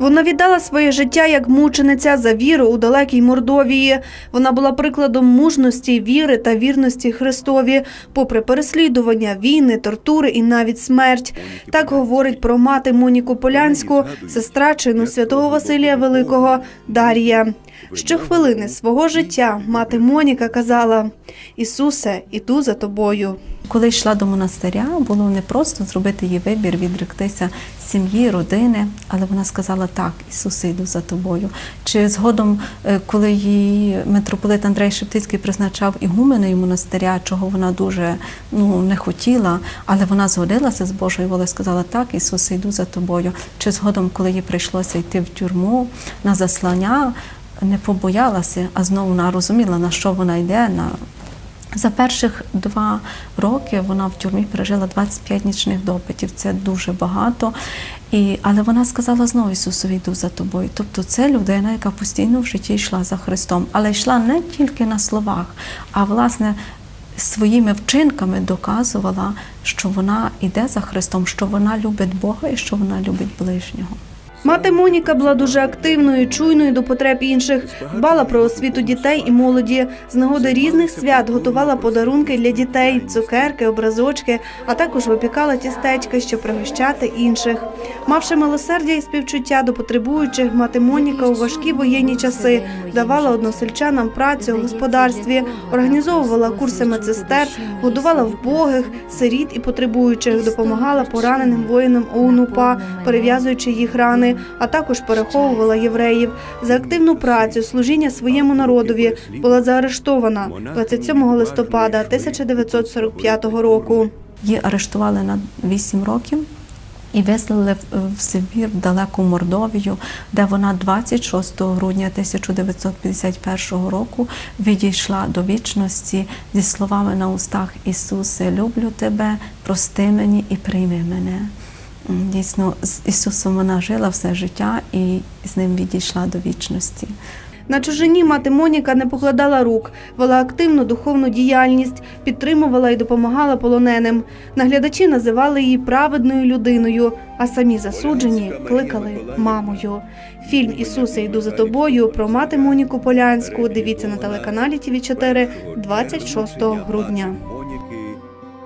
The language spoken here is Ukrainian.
Вона віддала своє життя як мучениця за віру у далекій Мордовії. Вона була прикладом мужності, віри та вірності Христові, попри переслідування, війни, тортури і навіть смерть. Так говорить про мати Моніку Полянську, сестра чину святого Василія Великого Дар'я. Щохвилини свого життя мати Моніка казала: Ісусе, іду за тобою. Коли йшла до монастиря, було не просто зробити її вибір, відректися сім'ї, родини, але вона сказала так, Ісусе, йду за тобою. Чи згодом, е, коли її митрополит Андрей Шептицький призначав ігуменою монастиря, чого вона дуже ну, не хотіла, але вона згодилася з Божою волею, сказала так, Ісусе, йду за тобою. Чи згодом, коли їй прийшлося йти в тюрму на заслання, не побоялася, а знову вона розуміла, на що вона йде. на за перших два роки вона в тюрмі пережила 25 нічних допитів. Це дуже багато. І, але вона сказала знову Ісусові йду за тобою. Тобто це людина, яка постійно в житті йшла за Христом, але йшла не тільки на словах, а власне своїми вчинками доказувала, що вона йде за Христом, що вона любить Бога і що вона любить ближнього. Мати Моніка була дуже активною, чуйною до потреб інших, дбала про освіту дітей і молоді. З нагоди різних свят готувала подарунки для дітей, цукерки, образочки, а також випікала тістечка, щоб пригощати інших. Мавши милосердя і співчуття до потребуючих, мати Моніка у важкі воєнні часи давала односельчанам працю у господарстві, організовувала курси медсестер, годувала вбогих, сиріт і потребуючих, допомагала пораненим воїнам ОУН-УПА, перев'язуючи їх рани, а також переховувала євреїв. За активну працю, служіння своєму народові була заарештована 27 листопада 1945 року. Її арештували на 8 років і вислали в- Сибір, в далеку Мордовію, де вона 26 грудня 1951 року відійшла до вічності зі словами на устах Ісусе, люблю тебе, прости мені і прийми мене. Дійсно, з Ісусом вона жила все життя і з ним відійшла до вічності. На чужині мати Моніка не покладала рук, вела активну духовну діяльність, підтримувала і допомагала полоненим. Наглядачі називали її праведною людиною, а самі засуджені кликали мамою. Фільм Ісусе, йду за тобою про мати Моніку Полянську. Дивіться на телеканалі ТВ 4 26 грудня.